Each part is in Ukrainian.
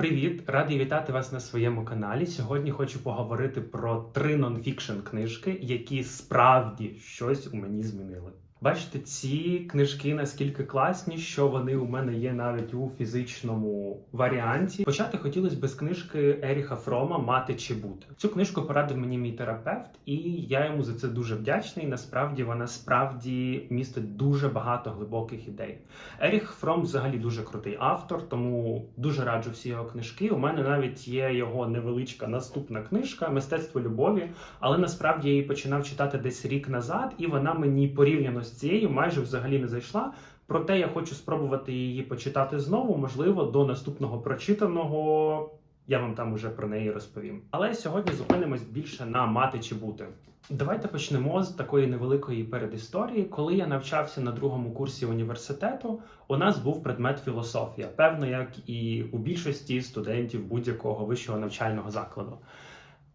Привіт, радий вітати вас на своєму каналі. Сьогодні хочу поговорити про три нонфікшн книжки, які справді щось у мені змінили. Бачите, ці книжки наскільки класні, що вони у мене є навіть у фізичному варіанті. Почати хотілося б з книжки Еріха Фрома Мати чи бути. Цю книжку порадив мені мій терапевт, і я йому за це дуже вдячний. Насправді вона справді містить дуже багато глибоких ідей. Еріх Фром взагалі дуже крутий автор, тому дуже раджу всі його книжки. У мене навіть є його невеличка наступна книжка Мистецтво любові, але насправді я її починав читати десь рік назад, і вона мені порівняно з цією майже взагалі не зайшла. Проте я хочу спробувати її почитати знову, можливо, до наступного прочитаного. Я вам там уже про неї розповім. Але сьогодні зупинимось більше на мати чи бути. Давайте почнемо з такої невеликої передісторії. Коли я навчався на другому курсі університету, у нас був предмет філософія, певно, як і у більшості студентів будь-якого вищого навчального закладу.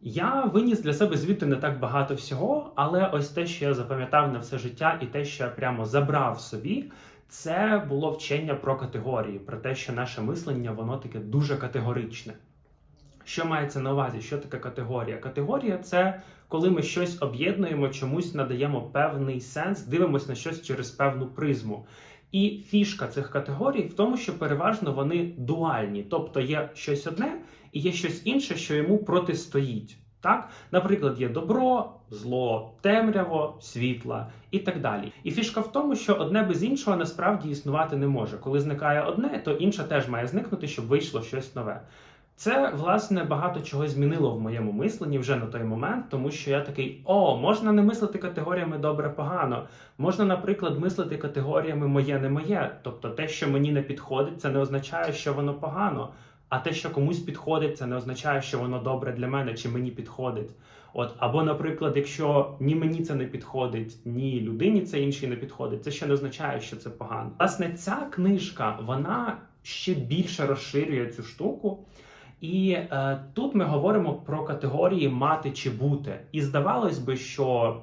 Я виніс для себе звідти не так багато всього, але ось те, що я запам'ятав на все життя, і те, що я прямо забрав собі, це було вчення про категорії, про те, що наше мислення воно таке дуже категоричне. Що мається на увазі? Що таке категорія? Категорія це коли ми щось об'єднуємо, чомусь надаємо певний сенс, дивимося на щось через певну призму. І фішка цих категорій в тому, що переважно вони дуальні, тобто є щось одне і є щось інше, що йому протистоїть. Так, наприклад, є добро, зло, темряво, світла і так далі. І фішка в тому, що одне без іншого насправді існувати не може. Коли зникає одне, то інше теж має зникнути, щоб вийшло щось нове. Це власне багато чого змінило в моєму мисленні вже на той момент, тому що я такий: о, можна не мислити категоріями добре погано. Можна, наприклад, мислити категоріями моє не моє. Тобто те, що мені не підходить, це не означає, що воно погано. А те, що комусь підходить, це не означає, що воно добре для мене чи мені підходить. От, або, наприклад, якщо ні мені це не підходить, ні людині це іншій не підходить, це ще не означає, що це погано. Власне, ця книжка вона ще більше розширює цю штуку. І е, тут ми говоримо про категорії мати чи бути. І здавалось би, що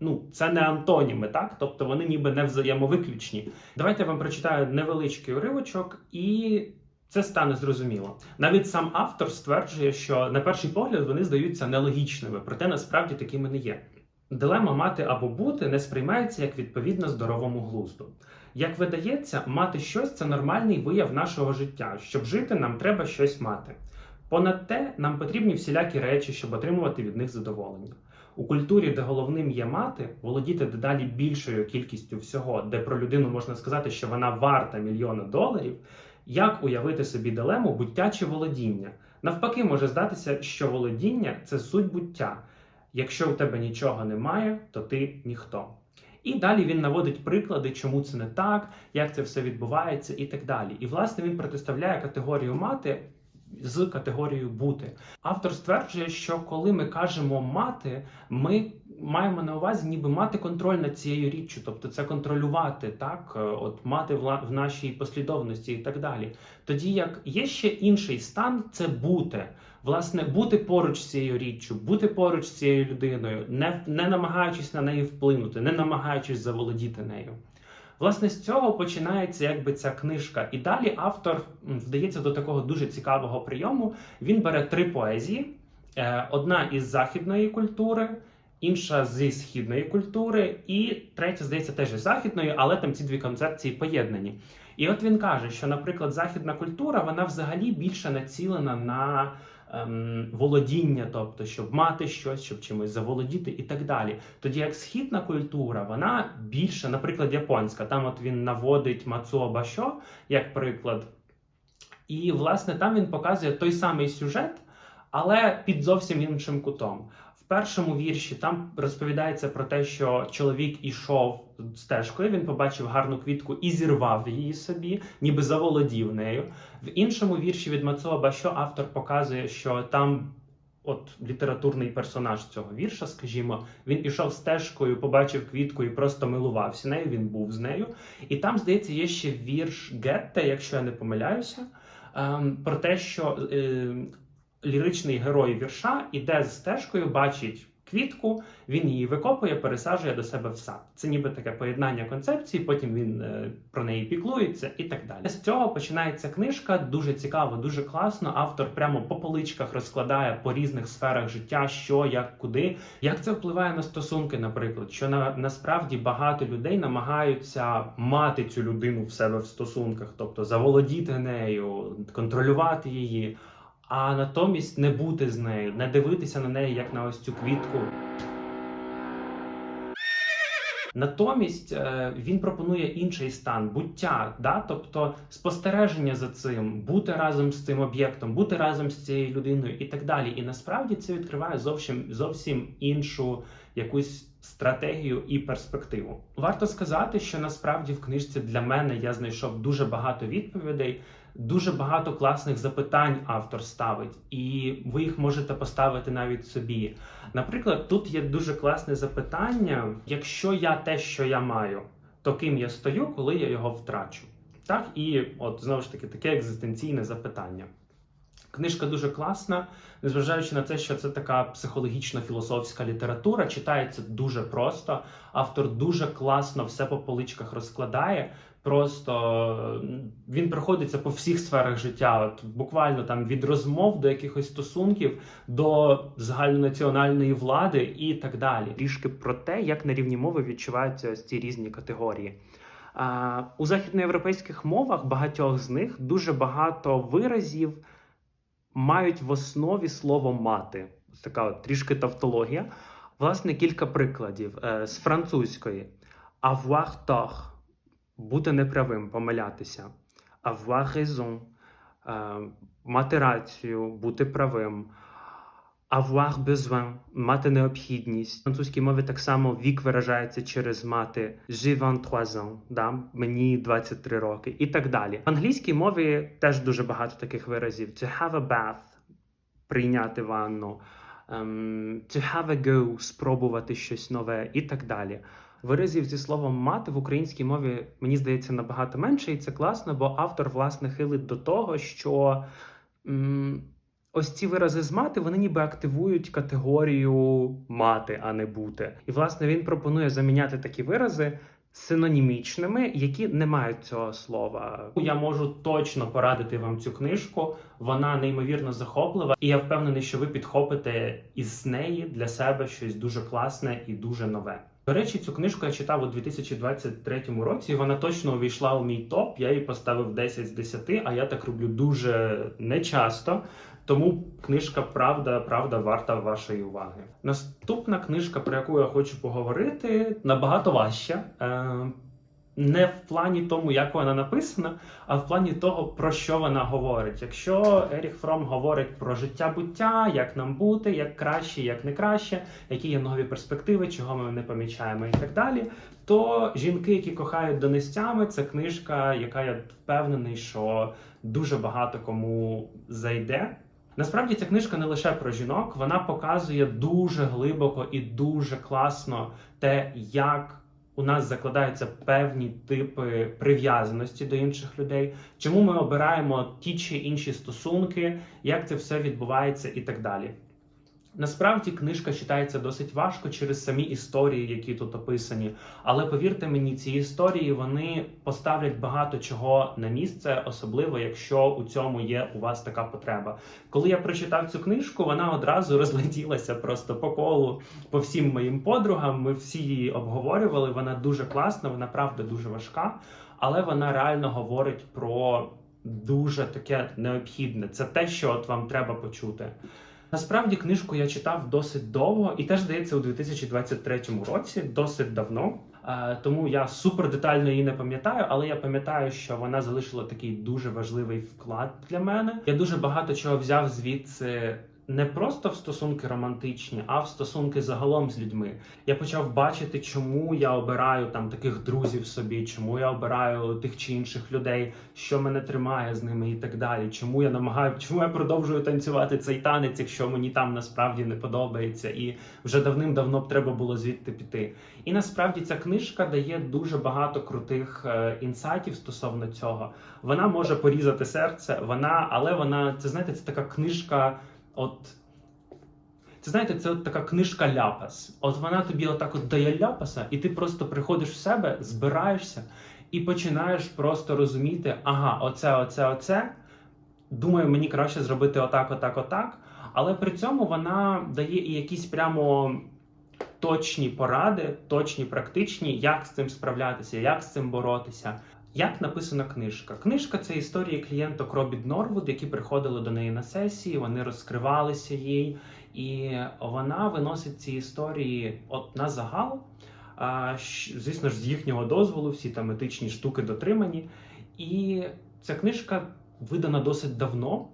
ну, це не антоніми, так? Тобто вони ніби не взаємовиключні. Давайте я вам прочитаю невеличкий уривочок, і це стане зрозуміло. Навіть сам автор стверджує, що на перший погляд вони здаються нелогічними, проте насправді такими не є. Дилема мати або бути не сприймається як відповідно здоровому глузду. Як видається, мати щось це нормальний вияв нашого життя. Щоб жити, нам треба щось мати. Понад те, нам потрібні всілякі речі, щоб отримувати від них задоволення. У культурі, де головним є мати, володіти дедалі більшою кількістю всього, де про людину можна сказати, що вона варта мільйона доларів. Як уявити собі дилему буття чи володіння? Навпаки, може здатися, що володіння це суть буття. Якщо у тебе нічого немає, то ти ніхто. І далі він наводить приклади, чому це не так, як це все відбувається, і так далі. І власне він протиставляє категорію мати з категорією бути. Автор стверджує, що коли ми кажемо мати, ми маємо на увазі, ніби мати контроль над цією річчю, тобто це контролювати, так, е, от мати в, в нашій послідовності і так далі. Тоді як є ще інший стан, це бути. Власне, бути поруч з цією річчю, бути поруч з цією людиною, не, не намагаючись на неї вплинути, не намагаючись заволодіти нею. Власне, з цього починається якби ця книжка. І далі автор вдається до такого дуже цікавого прийому. Він бере три поезії: Е, одна із західної культури, інша зі східної культури, і третя, здається, теж із західної, але там ці дві концепції поєднані. І от він каже, що, наприклад, західна культура вона взагалі більше націлена на ем, володіння, тобто, щоб мати щось, щоб чимось заволодіти і так далі. Тоді як східна культура, вона більше, наприклад, японська. Там от він наводить Мацуо Башо як приклад. І, власне, там він показує той самий сюжет, але під зовсім іншим кутом. Першому вірші там розповідається про те, що чоловік ішов стежкою, він побачив гарну квітку і зірвав її собі, ніби заволодів нею. В іншому вірші від Мацуо Башо автор показує, що там. От літературний персонаж цього вірша, скажімо, він ішов стежкою, побачив квітку і просто милувався нею. Він був з нею. І там, здається, є ще вірш Гетте, якщо я не помиляюся, ем, про те, що е, ліричний герой вірша іде з стежкою, бачить квітку, він її викопує, пересаджує до себе в сад. Це ніби таке поєднання концепції, потім він е, про неї піклується і так далі. З цього починається книжка. Дуже цікаво, дуже класно. Автор прямо по поличках розкладає по різних сферах життя, що, як, куди, як це впливає на стосунки, наприклад, що на насправді багато людей намагаються мати цю людину в себе в стосунках, тобто заволодіти нею, контролювати її. А натомість не бути з нею, не дивитися на неї як на ось цю квітку. Натомість е, він пропонує інший стан буття, да? тобто спостереження за цим, бути разом з цим об'єктом, бути разом з цією людиною і так далі. І насправді це відкриває зовсім зовсім іншу якусь стратегію і перспективу. Варто сказати, що насправді в книжці для мене я знайшов дуже багато відповідей. Дуже багато класних запитань автор ставить, і ви їх можете поставити навіть собі. Наприклад, тут є дуже класне запитання: якщо я те, що я маю, то ким я стою, коли я його втрачу? Так, і от знову ж таки таке екзистенційне запитання. Книжка дуже класна, незважаючи на те, що це така психологічна філософська література, читається дуже просто. Автор дуже класно все по поличках розкладає. Просто він проходиться по всіх сферах життя, от буквально там від розмов до якихось стосунків, до загальнонаціональної влади і так далі. Трішки про те, як на рівні мови відчуваються ось ці різні категорії. А, у західноєвропейських мовах багатьох з них дуже багато виразів мають в основі слово мати. Ось така от трішки тавтологія. Власне, кілька прикладів Е, з французької avoir tort – бути неправим, помилятися. Avoir raison мати рацію, бути правим. Avoir besoin – мати необхідність. В французькій мові так само вік виражається через мати j'ai 23 ans, да? мені 23 роки і так далі. В англійській мові теж дуже багато таких виразів. To have a bath – прийняти ванну. ем, to have a go – спробувати щось нове і так далі. Виразів зі словом мати в українській мові, мені здається, набагато менше, і це класно, бо автор, власне, хилить до того, що м, ось ці вирази з мати вони ніби активують категорію мати, а не бути. І, власне, він пропонує заміняти такі вирази синонімічними, які не мають цього слова. Я можу точно порадити вам цю книжку. Вона неймовірно захоплива, і я впевнений, що ви підхопите із неї для себе щось дуже класне і дуже нове. До речі, цю книжку я читав у 2023 році. і Вона точно увійшла у мій топ. Я її поставив 10 з 10, а я так роблю дуже нечасто. Тому книжка Правда, правда варта вашої уваги. Наступна книжка, про яку я хочу поговорити, набагато важча. Не в плані тому, як вона написана, а в плані того, про що вона говорить. Якщо Еріх Фром говорить про життя буття, як нам бути, як краще, як не краще, які є нові перспективи, чого ми не помічаємо, і так далі. То жінки, які кохають донестями, це книжка, яка я впевнений, що дуже багато кому зайде. Насправді ця книжка не лише про жінок, вона показує дуже глибоко і дуже класно те, як у нас закладаються певні типи прив'язаності до інших людей, чому ми обираємо ті чи інші стосунки, як це все відбувається, і так далі. Насправді книжка читається досить важко через самі історії, які тут описані. Але повірте мені, ці історії вони поставлять багато чого на місце, особливо якщо у цьому є у вас така потреба. Коли я прочитав цю книжку, вона одразу розлетілася просто по колу по всім моїм подругам. Ми всі її обговорювали. Вона дуже класна, вона правда дуже важка, але вона реально говорить про дуже таке необхідне. Це те, що от вам треба почути. Насправді книжку я читав досить довго і теж здається у 2023 році, досить давно. Е, Тому я супер детально її не пам'ятаю, але я пам'ятаю, що вона залишила такий дуже важливий вклад для мене. Я дуже багато чого взяв звідси. Не просто в стосунки романтичні, а в стосунки загалом з людьми. Я почав бачити, чому я обираю там таких друзів собі, чому я обираю тих чи інших людей, що мене тримає з ними і так далі. Чому я намагаю, чому я продовжую танцювати цей танець, якщо мені там насправді не подобається, і вже давним-давно б треба було звідти піти. І насправді ця книжка дає дуже багато крутих е, інсайтів стосовно цього. Вона може порізати серце, вона, але вона це знаєте, це така книжка. От Це знаєте, це от така книжка ляпас. От вона тобі отак от дає ляпаса, і ти просто приходиш в себе, збираєшся і починаєш просто розуміти, ага, оце, оце, оце. Думаю, мені краще зробити отак, отак, отак. Але при цьому вона дає і якісь прямо точні поради, точні, практичні, як з цим справлятися, як з цим боротися. Як написана книжка? Книжка це історії клієнток Робіт Норвуд, які приходили до неї на сесії, вони розкривалися їй, і вона виносить ці історії от на загал. А, звісно ж, з їхнього дозволу, всі там етичні штуки дотримані. І ця книжка видана досить давно.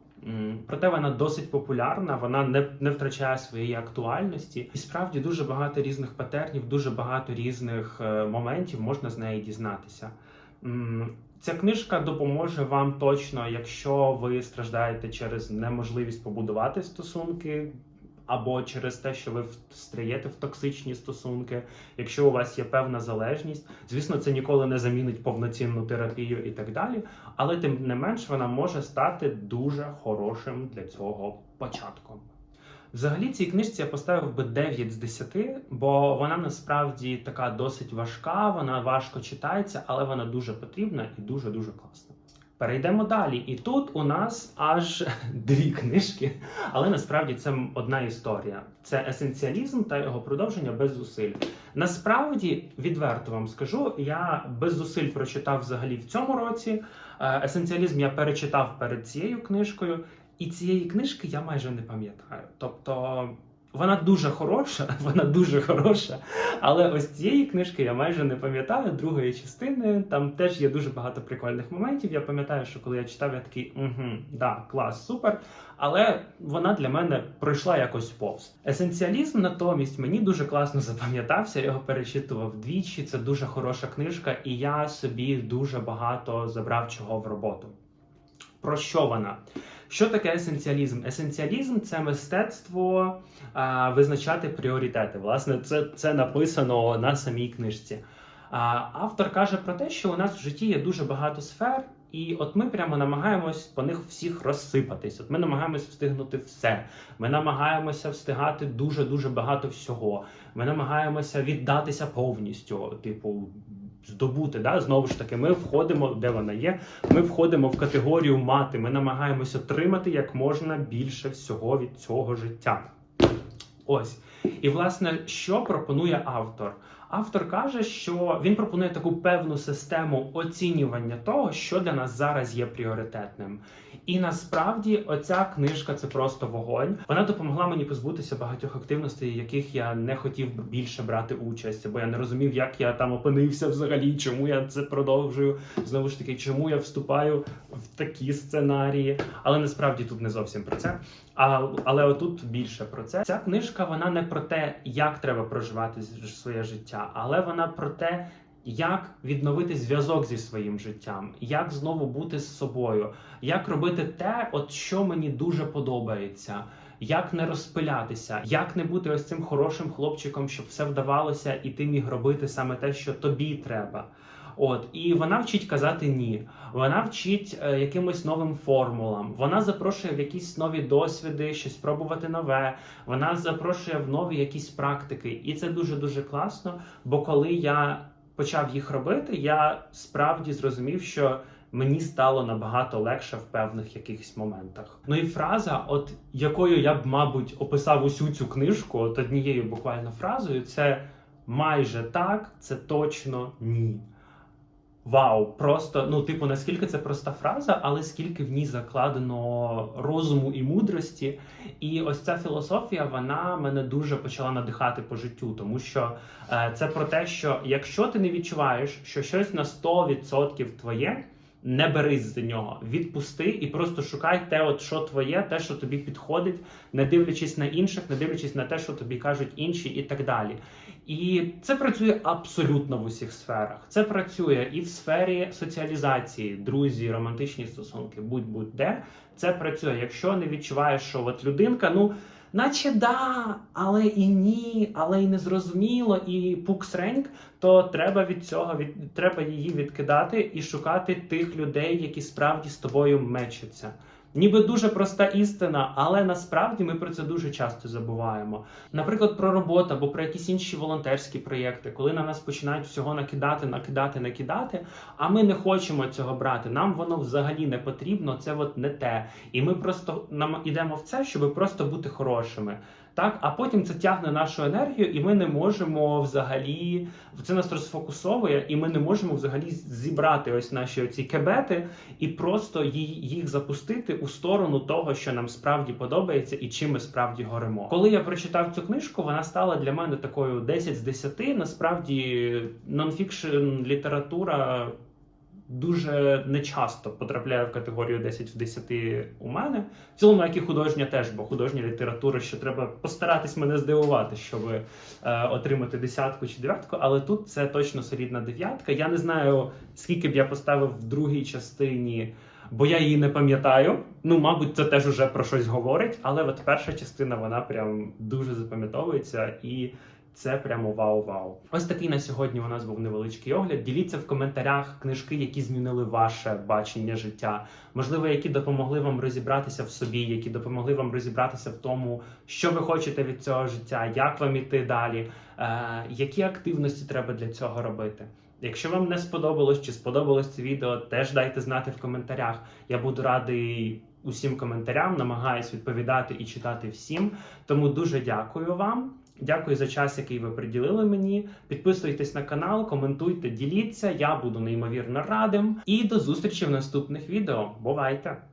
Проте вона досить популярна, вона не, не втрачає своєї актуальності, і справді дуже багато різних патернів, дуже багато різних е, моментів можна з неї дізнатися. Ця книжка допоможе вам точно, якщо ви страждаєте через неможливість побудувати стосунки, або через те, що ви встаєте в токсичні стосунки, якщо у вас є певна залежність. Звісно, це ніколи не замінить повноцінну терапію і так далі, але тим не менш вона може стати дуже хорошим для цього початком. Взагалі, цій книжці я поставив би 9 з 10, бо вона насправді така досить важка, вона важко читається, але вона дуже потрібна і дуже дуже класна. Перейдемо далі. І тут у нас аж дві книжки, але насправді це одна історія. Це есенціалізм та його продовження без зусиль. Насправді, відверто вам скажу, я без зусиль прочитав взагалі в цьому році. Е, Есенціалізм я перечитав перед цією книжкою, і цієї книжки я майже не пам'ятаю. Тобто вона дуже хороша, вона дуже хороша. Але ось цієї книжки я майже не пам'ятаю другої частини. Там теж є дуже багато прикольних моментів. Я пам'ятаю, що коли я читав, я такий угу, да, клас, супер. Але вона для мене пройшла якось повз. Есенціалізм натомість мені дуже класно запам'ятався. Я його перечитував двічі. Це дуже хороша книжка, і я собі дуже багато забрав чого в роботу. Про що вона? Що таке есенціалізм? Есенціалізм це мистецтво а, визначати пріоритети. Власне, це, це написано на самій книжці. А, автор каже про те, що у нас в житті є дуже багато сфер, і от ми прямо намагаємось по них всіх розсипатись. От ми намагаємось встигнути все. Ми намагаємося встигати дуже дуже багато всього. Ми намагаємося віддатися повністю, типу. Здобути, да, знову ж таки, ми входимо, де вона є. Ми входимо в категорію мати. Ми намагаємося отримати як можна більше всього від цього життя. Ось. І власне, що пропонує автор? Автор каже, що він пропонує таку певну систему оцінювання того, що для нас зараз є пріоритетним. І насправді оця книжка це просто вогонь. Вона допомогла мені позбутися багатьох активностей, яких я не хотів більше брати участь, бо я не розумів, як я там опинився взагалі, чому я це продовжую. Знову ж таки, чому я вступаю в такі сценарії. Але насправді тут не зовсім про це. А, але отут більше про це. Ця книжка вона не про те, як треба проживати своє життя, але вона про те, як відновити зв'язок зі своїм життям, як знову бути з собою, як робити те, от що мені дуже подобається. Як не розпилятися, як не бути ось цим хорошим хлопчиком, щоб все вдавалося, і ти міг робити саме те, що тобі треба. От і вона вчить казати ні. Вона вчить е, якимось новим формулам. Вона запрошує в якісь нові досвіди, щось пробувати нове. Вона запрошує в нові якісь практики, і це дуже дуже класно. Бо коли я почав їх робити, я справді зрозумів, що мені стало набагато легше в певних якихось моментах. Ну і фраза, от якою я б, мабуть, описав усю цю книжку, от однією буквально фразою, це майже так, це точно ні. Вау, просто ну, типу, наскільки це проста фраза, але скільки в ній закладено розуму і мудрості. І ось ця філософія, вона мене дуже почала надихати по життю, тому що е, це про те, що якщо ти не відчуваєш, що щось на 100% твоє, не берись за нього, відпусти і просто шукай те, от що твоє, те, що тобі підходить, не дивлячись на інших, не дивлячись на те, що тобі кажуть інші, і так далі. І це працює абсолютно в усіх сферах. Це працює і в сфері соціалізації, друзі, романтичні стосунки, будь-будь-де. Це працює. Якщо не відчуваєш, що от людинка, ну. Наче да, але і ні, але і незрозуміло, і пуксреньк, то треба від цього від треба її відкидати і шукати тих людей, які справді з тобою мечаться. Ніби дуже проста істина, але насправді ми про це дуже часто забуваємо. Наприклад, про роботу або про якісь інші волонтерські проєкти, коли на нас починають всього накидати, накидати, накидати, а ми не хочемо цього брати. Нам воно взагалі не потрібно, це от не те. І ми просто нам ідемо в це, щоб просто бути хорошими. Так, а потім це тягне нашу енергію, і ми не можемо взагалі це нас розфокусовує, і ми не можемо взагалі зібрати ось наші оці кебети і просто їх запустити у сторону того, що нам справді подобається і чим ми справді горимо. Коли я прочитав цю книжку, вона стала для мене такою 10 з 10. Насправді нонфікшн література дуже нечасто потрапляє в категорію 10 в 10 у мене. В цілому, як і художня теж, бо художня література, що треба постаратись мене здивувати, щоб е, отримати десятку чи дев'ятку, але тут це точно солідна дев'ятка. Я не знаю, скільки б я поставив в другій частині. Бо я її не пам'ятаю. Ну, мабуть, це теж уже про щось говорить, але от перша частина вона прям дуже запам'ятовується і це прямо вау-вау. Ось такий на сьогодні у нас був невеличкий огляд. Діліться в коментарях книжки, які змінили ваше бачення життя. Можливо, які допомогли вам розібратися в собі, які допомогли вам розібратися в тому, що ви хочете від цього життя, як вам іти далі, е, які активності треба для цього робити. Якщо вам не сподобалось чи сподобалось це відео, теж дайте знати в коментарях. Я буду радий усім коментарям, намагаюсь відповідати і читати всім. Тому дуже дякую вам. Дякую за час, який ви приділили мені. Підписуйтесь на канал, коментуйте, діліться. Я буду неймовірно радим. І до зустрічі в наступних відео. Бувайте!